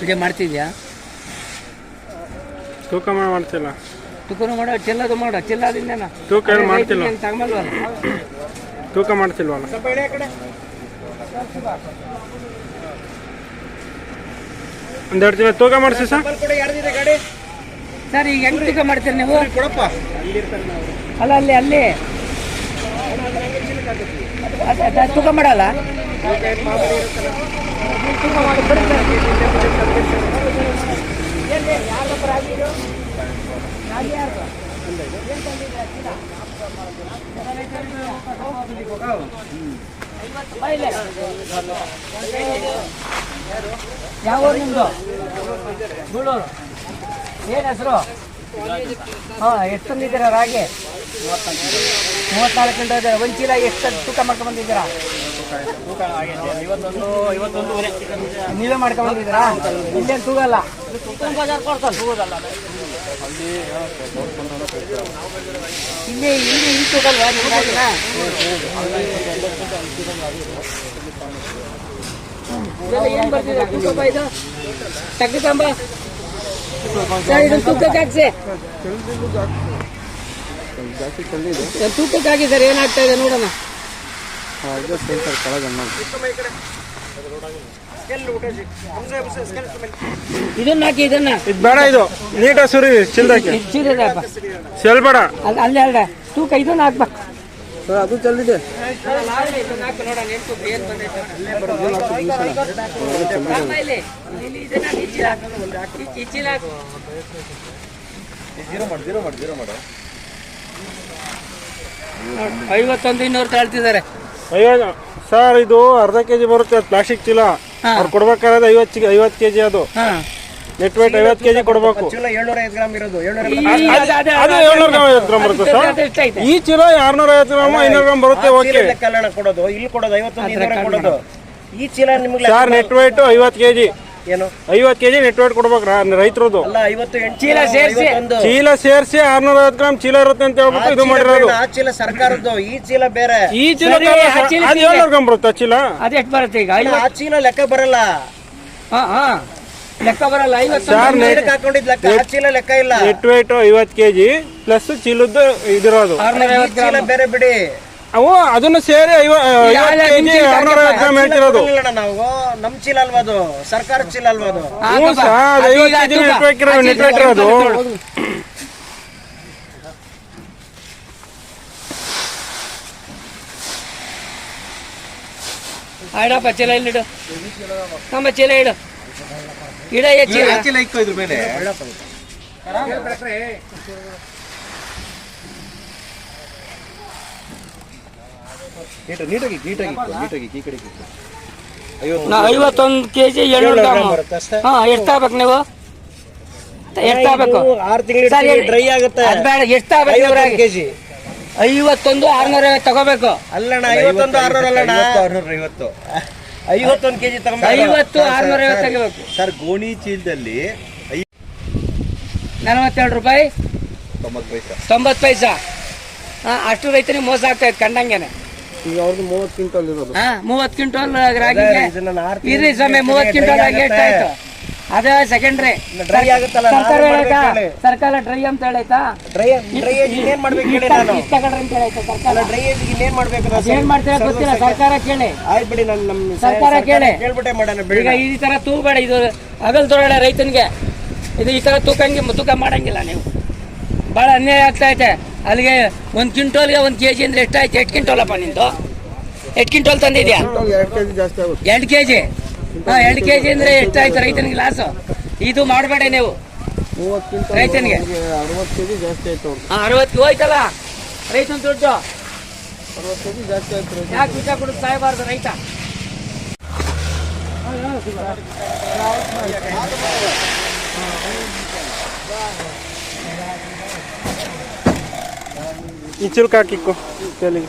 Video ಮಾಡ್ತಿದ್ಯಾ? ತೂಕ ಮಾಡಿ ಮಾಡ್ತಿಲ್ಲ. ತುಕನು ಮಾಡ ಚೆಲ್ಲದು ಮಾಡ ಚೆಲ್ಲದಿಂದ ತೂಕ ಮಾಡ್ತಿಲ್ಲ. ತೂಕ ಮಾಡ್ತಿಲ್ವಲ್ಲ? ಒಂದೆರಡು ದಿನ ತೂಕ ಮಾಡಿಸಿ ಸರ್. ಸರ್ ಈಗ ಹೆಂಗ್ ತೂಕ ಮಾಡ್ತೀರಿ ನೀವು? ಅಲ್ಲ ಅಲ್ಲಿ ಅಲ್ಲಿ. ಅದ್ ತೂಕ ಮಾಡಲ್ಲ. ಯಾವ ಊರು ನಿಮ್ದು ಏನ್ ಹೆಸರು? ಹಾ, ಎಷ್ಟು ತಂದಿದ್ದೀರಾ ರಾಗಿ? ಮೂವತ್ನಾಲ್ಕು ಗಂಟೆ ಇದೆ ಒಂದು ಚೀಲ ಎಷ್ಟು ತೂಕ ಮಾಡ್ಕೊಂಡ್ ಬಂದಿದ್ದೀರಾ? ನೀವೇ ಮಾಡ್ಕೊಂಡ್ ಬಂದಿದ್ದೀರಾ? ಇಲ್ಲೇನು ತೂಗಲ್ಲ ಇಲ್ಲಿ ಇಲ್ಲಿ ಇಲ್ಲಿ ತೂಗಲ್ವಾ ಇದೆಲ್ಲ ಏನ್ ಬರ್ತಿದೆ? ಇದು ತಗ್ಗಂಬ ಸರ್ ಇದನ್ನ ತೂಕಕ್ಕೆ ಹಾಕ್ಸಿ ಇದನ್ನ ತೂಕಕ್ಕೆ ಹಾಕಿ ಸರ್ ಏನಾಗ್ತಾ ಇದೆ ನೋಡೋಣ. ಇದನ್ನ ಹಾಕಿ ಇದನ್ನ. ಇದು ಬೇಡ ಇದು ನೀಟಾಗಿ ಸುರಿ ಚಿಲ್ದಾಕಿ. ಚೆಲ್ ಬೇಡ. ಅಲ್ಲಿ ಅಲ್ಲಿ ಅಲ್ಲ. ತೂಕ ಇದನ್ನ ಹಾಕ್ಬೇಕು. ಅದು ಚೆಲ್ಲಿದೆ. ಐವತ್ತೊಂದು ಇನ್ನೂರು ತಾಳ್ತಿದ್ದಾರೆ. ಅಯ್ಯೋ ಸರ್ ಇದು ಅರ್ಧ ಕೆ ಜಿ ಬರುತ್ತೆ ಪ್ಲಾಸ್ಟಿಕ್ ಚೀಲ. ಅವ್ರು ಕೊಡ್ಬೇಕಾದ್ರೆ ಐವತ್ತು ಐವತ್ತು ಕೆ ಜಿ ಅದು. ಹಾ. ನೆಟ್ ವೇಟ್ ಐವತ್ತು ಕೆಜಿ ಕೊಡಬೇಕು ಅದೇ- ಏಳ್ನೂರ ಐವತ್ತು ಗ್ರಾಮ್ ಬರುತ್ತೆ ಸರ್ ಈ ಚೀಲ ಆರ್ನೂರ ಐವತ್ತು ಗ್ರಾಮ್ ಐನೂರು ಗ್ರಾಮ್ ಬರುತ್ತೆ ಓಕೆ ಕಲ್ಯಾಣ ಕೊಡೋದು ಇಲ್ಲಿ ಕೊಡೋದು ಐವತ್ತೊಂದು ಇನ್ನೂರ ಕೊಡೋದು ಈ ಚೀಲ ನಿಮ್ಗೆ ಸರ್ ನೆಟ್ ವೇಟ್ ಐವತ್ತು ಕೆಜಿ ಏನು ಐವತ್ತು ಕೆಜಿ ನೆಟ್ ವೇಟ್ ಕೊಡ್ಬೇಕು ರೈತರದು ಅಲ್ಲ ಐವತ್ತು ಎಂಟು ಚೀಲ ಸೇರ್ಸಿ. ಚೀಲ ಸೇರಿಸಿ ಆರ್ನೂರ ಐವತ್ತು ಗ್ರಾಮ್ ಚೀಲ ಇರುತ್ತೆ ಅಂತ ಹೇಳ್ಬಿಟ್ಟು ಇದು ಮಾಡಿರೋದು ಆ ಚೀಲ ಸರ್ಕಾರದ್ದು ಈ ಚೀಲ ಬೇರೆ ಈ ಚೀಲ ಅದು ಏಳ್ನೂರು ಗ್ರಾಮ್ ಬರುತ್ತೆ ಚೀಲ ಅದೆಷ್ಟು ಬರುತ್ತೆ ಈಗ ಐವತ್ತು ಆ ಚೀಲ ಲೆಕ್ಕ ಬರಲ್ಲ ಹಾ ಹಾ ಲೆಕ್ಕ ಬರಲ್ಲ. ಐವತ್ತು ಹಾಕೊಂಡಿದ್ ಲೆಕ್ಕ ಆ ಚೀಲ ಲೆಕ್ಕ ಇಲ್ಲ. ನೆಟ್ ವೇಟ್ ಐವತ್ತು ಕೆ ಜಿ ಪ್ಲಸ್ ಚೀಲದ್ದು ಇದಿರೋದು. ಆರ್ನೂರ ಈ ಐವತ್ತು ಚೀಲ ಬೇರೆ ಬಿಡಿ. ಅವು ಅದನ್ನು ಸೇರಿ ಹೇಳ್ತಿರೋದು. ನಾವು ನಮ್ ಚೀಲ ಅಲ್ವಾ ಅದು? ಸರ್ಕಾರದ ಚೀಲ ಅಲ್ವಾ ಅದು? ಇರೋದು ಆಡಪ್ಪ ಚೀಲ ಇಲ್ಲಿಡು ನಮ್ಮ ಚೀಲ ಇಡು. ಇಡ ಏ ಚೀಲ ಇದ್ರ ಮೇಲೆ. ನೀಟಾಗಿ ನೀಟಾಗಿ ನೀಟಾಗಿ ಈ ಕಡೆ ನಾ ಐವತ್ತೊಂದು ಕೆ ಜಿ ಏಳ್ನೂರು ಗ್ರಾಮ್. ಹಾ ನೀವು? ಎಷ್ಟು ತಗೋಬೇಕು ಆರು ತಿಂಗಳು ಡ್ರೈ ಆಗುತ್ತೆ. ಅದು ಬೇಡ ಇವ್ರಾಗಿ ಕೆಜಿ ಐವತ್ತೊಂದು ಆರ್ನೂರ ಐವತ್ತು ತಗೋಬೇಕು. ಅಲ್ಲಣ್ಣ ಐವತ್ತೊಂದು ಆರ್ನೂರ ಅಲ್ಲಣ್ಣ ಆರ್ನೂರ ಐವತ್ತು. ಐವತ್ತೊಂದು ಕೆಜಿ ಐವತ್ತು ಆರ್ನೂರ ಐವತ್ತು ತಗೋಬೇಕು. ಸರ್ ಗೋಣಿ ಚೀಲದಲ್ಲಿ ನಲವತ್ತೆರಡು ರೂಪಾಯಿ. ತೊಂಬತ್ತು ಪೈಸೆ. ತೊಂಬತ್ತು ಪೈಸಾ. ಹಾ ಅಷ್ಟು ರೈತನಿಗೆ ಮೋಸ ಆಗ್ತಾ ಇತ್ತು ಕಂಡಂಗೆನೆ. ಈಗ ಅವ್ರದ್ದು ಮೂವತ್ತು ಕ್ವಿಂಟಲ್ ಇರೋದು. ಹಾ ಮೂವತ್ತು ಕ್ವಿಂಟಲ್ ರಾಗಿ ಇರ್ರಿ ಸ್ವಾಮಿ ಮೂವತ್ತು ಕ್ವಿಂಟಲ್ ರಾಗಿ ಎಷ್ಟಾಯ್ತು? ಅದೇ ಸೆಕೆಂಡ್ರಿ ಡ್ರೈ ಆಗುತ್ತಲ್ಲ ಸರ್ಕಾರ ಡ್ರೈ ಅಂತ ಹೇಳೈತಾ? ಡ್ರೈ ಡ್ರೈ ಏನ್ ಮಾಡ್ಬೇಕು ಹೇಳಿ ನಾನು. ಅಂತ ಹೇಳೈತಾ ಸರ್ಕಾರ? ಡ್ರೈ ಏನ್ ಮಾಡ್ಬೇಕು? ಏನ್ ಮಾಡ್ತೀರಾ ಗೊತ್ತಿಲ್ಲ ಸರ್ಕಾರ ಕೇಳಿ. ಆಯ್ತು ಬಿಡಿ ನಾನು ನಮ್ಮ ಸರ್ಕಾರ ಕೇಳಿ. ಕೇಳ್ಬಿಟ್ಟೆ ಮಾಡೋಣ ಈಗ ಈ ತರ ತೂಬೇಡ ಇದು ಅಗಲ್ ತೊಗೊಳ್ಳ ರೈತನಿಗೆ. ಇದು ಈ ತರ ತೂಕಂಗೆ ತೂಕ ಮಾಡಂಗಿಲ್ಲ ನೀವು. ಭಾಳ ಅನ್ಯಾಯ ಆಗ್ತಾ ಐತೆ. ಅಲ್ಲಿಗೆ ಒಂದು ಕ್ವಿಂಟೋಲ್ಗೆ ಒಂದು ಕೆ ಜಿ ಅಂದ್ರೆ ಎಷ್ಟಾಯ್ತು? ಎಷ್ಟು ಕ್ವಿಂಟೋಲಪ್ಪ ನಿಂದು? ಎಷ್ಟು ಕ್ವಿಂಟೋಲ್ ತಂದಿದ್ಯಾ? ಎರಡು ಕೆ ಜಿ ಎರಡು ಕೆ ಜಿ ಅಂದ್ರೆ ಎಷ್ಟಾಯ್ತು ರೈತನಿಗೆ ಲಾಸು? ಇದು ಮಾಡಬೇಡ ನೀವು. ರೈತನಿಗೆ. ಅರವತ್ತು ಕೆ ಜಿ ಜಾಸ್ತಿ ಆಯ್ತು ಅರವತ್ತು ಹೋಯ್ತಲ್ಲ? ರೈತನ ದುಡ್ಡು. ಅರವತ್ತು ಕೆ ಜಿ ಜಾಸ್ತಿ ಆಯ್ತು ಯಾಕೆ ವಿಷ ಕೊಡೋದು ಸಾಯಬಾರ್ದು ರೈತ? ಈ ಚಿಲ್ಕ ಹಾಕಿಕ್ಕು ಚಲಿಗೆ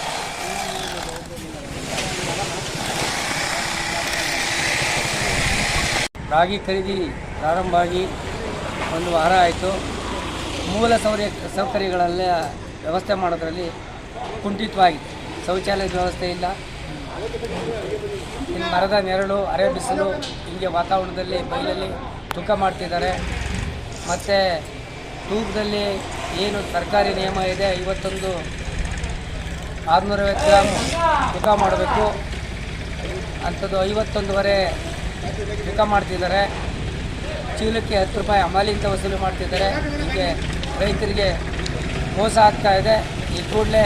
ರಾಗಿ ಖರೀದಿ ಪ್ರಾರಂಭ ಆಗಿ ಒಂದು ವಾರ ಆಯಿತು. ಮೂಲ ಸೌರ್ಯ ಸೌಕರ್ಯಗಳಲ್ಲೇ ವ್ಯವಸ್ಥೆ ಮಾಡೋದ್ರಲ್ಲಿ ಕುಂಠಿತವಾಗಿದೆ ಶೌಚಾಲಯದ ವ್ಯವಸ್ಥೆ ಇಲ್ಲ. ಇಲ್ಲಿ ಮರದ ನೆರಳು, ಅರೆ ಬಿಸಿಲು, ಹೀಗೆ ವಾತಾವರಣದಲ್ಲಿ ಬೈಲಲ್ಲಿ ತೂಕ ಮಾಡ್ತಿದ್ದಾರೆ. ಮತ್ತು ತೂಕದಲ್ಲಿ ಏನು ಸರ್ಕಾರಿ ನಿಯಮ ಇದೆ ಇವತ್ತೊಂದು ಆರುನೂರೈವತ್ತು ಗ್ರಾಮ್ ತೂಕ ಮಾಡಬೇಕು. ಅಂಥದ್ದು ಐವತ್ತೊಂದುವರೆ ತೂಕ ಮಾಡ್ತಿದ್ದಾರೆ. ಚೀಲಕ್ಕೆ ಹತ್ತು ರೂಪಾಯಿ ಅಮಾಲಿಂತ ವಸೂಲಿ ಮಾಡ್ತಿದ್ದಾರೆ. ಹೀಗೆ ರೈತರಿಗೆ ಮೋಸ ಆಗ್ತಾ ಇದೆ. ಈ ಕೂಡಲೇ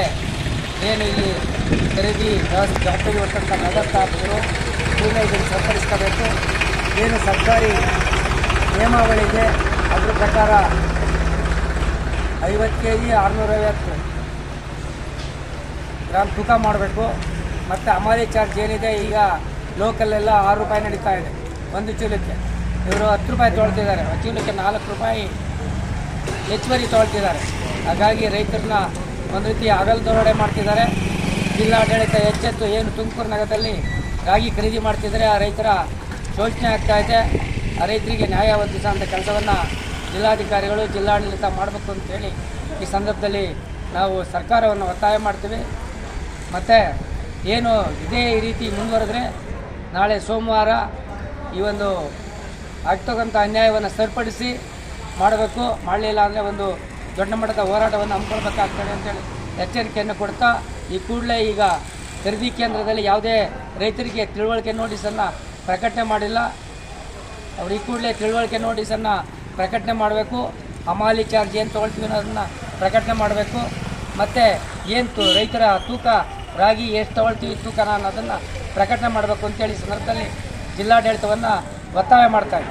ಏನು ಇಲ್ಲಿ ಖರೀದಿ ವ್ಯವಸ್ಥೆ ಜವಾಬ್ದಾರಿ ಹೊತ್ತಂಥ ನಗರ ಸ್ಥಾಪಕರು ಕೂಡಲೇ ಇದನ್ನು ಸಹಕರಿಸ್ಕೋಬೇಕು ಏನು ಸರ್ಕಾರಿ ನಿಯಮಾವಳಿದೆ ಅದ್ರ ಪ್ರಕಾರ ಐವತ್ತು ಕೆ ಜಿ ಆರುನೂರೈವತ್ತು ಗ್ರಾಮ್ ತೂಕ ಮಾಡಬೇಕು. ಮತ್ತು ಅಮಾಲಿ ಚಾರ್ಜ್ ಏನಿದೆ ಈಗ ಲೋಕಲ್ಲೆಲ್ಲ ಆರು ರೂಪಾಯಿ ನಡೀತಾ ಇದೆ. ಒಂದು ಚೀಲಕ್ಕೆ. ಇವರು ಹತ್ತು ರೂಪಾಯಿ ತೊಳ್ತಿದ್ದಾರೆ. ಚೀಲಕ್ಕೆ ನಾಲ್ಕು ರೂಪಾಯಿ ಹೆಚ್ಚುವರಿ ತೊಳ್ತಿದ್ದಾರೆ. ಹಾಗಾಗಿ ರೈತರನ್ನ ಒಂದು ರೀತಿ ಅಗಲದೊರಡೆ ಮಾಡ್ತಿದ್ದಾರೆ. ಜಿಲ್ಲಾಡಳಿತ ಎಚ್ಚೆತ್ತು ಏನು ತುಮಕೂರು ನಗರದಲ್ಲಿ ರಾಗಿ ಖರೀದಿ ಮಾಡ್ತಿದ್ದಾರೆ ಆ ರೈತರ ಶೋಷಣೆ ಆಗ್ತಾ ಇದೆ. ಆ ರೈತರಿಗೆ ನ್ಯಾಯ ಒದಗಿಸುವಂಥ ಕೆಲಸವನ್ನು ಜಿಲ್ಲಾಧಿಕಾರಿಗಳು ಜಿಲ್ಲಾಡಳಿತ ಮಾಡಬೇಕು ಅಂತೇಳಿ ಈ ಸಂದರ್ಭದಲ್ಲಿ ನಾವು ಸರ್ಕಾರವನ್ನು ಒತ್ತಾಯ ಮಾಡ್ತೀವಿ. ಮತ್ತು ಏನು ಇದೇ ರೀತಿ ಮುಂದುವರೆದ್ರೆ ನಾಳೆ ಸೋಮವಾರ ಈ ಒಂದು ಆಗ್ತಕ್ಕಂಥ ಅನ್ಯಾಯವನ್ನು ಸರಿಪಡಿಸಿ ಮಾಡಬೇಕು. ಮಾಡಲಿಲ್ಲ ಅಂದರೆ ಒಂದು ದೊಡ್ಡ ಮಟ್ಟದ ಹೋರಾಟವನ್ನು ಹಮ್ಮಿಕೊಳ್ಬೇಕಾಗ್ತದೆ ಅಂತೇಳಿ ಎಚ್ಚರಿಕೆಯನ್ನು ಕೊಡ್ತಾ ಈ ಕೂಡಲೇ ಈಗ ಖರೀದಿ ಕೇಂದ್ರದಲ್ಲಿ ಯಾವುದೇ ರೈತರಿಗೆ ತಿಳುವಳಿಕೆ ನೋಟಿಸನ್ನು ಪ್ರಕಟಣೆ ಮಾಡಿಲ್ಲ. ಅವ್ರು ಈ ಕೂಡಲೇ ತಿಳುವಳಿಕೆ ನೋಟಿಸನ್ನು ಪ್ರಕಟಣೆ ಮಾಡಬೇಕು. ಹಮಾಲಿ ಚಾರ್ಜ್ ಏನು ತೊಗೊಳ್ತೀವಿ ಅನ್ನೋದನ್ನು ಪ್ರಕಟಣೆ ಮಾಡಬೇಕು. ಮತ್ತು ಏನು ರೈತರ ತೂಕ ರಾಗಿ ಎಷ್ಟು ತೊಗೊಳ್ತೀವಿ ತೂಕನ ಅನ್ನೋದನ್ನು ಪ್ರಕಟಣೆ ಮಾಡಬೇಕು ಅಂತೇಳಿ ಸಂದರ್ಭದಲ್ಲಿ ಜಿಲ್ಲಾಡಳಿತವನ್ನು ಒತ್ತಾಯ ಮಾಡ್ತಾರೆ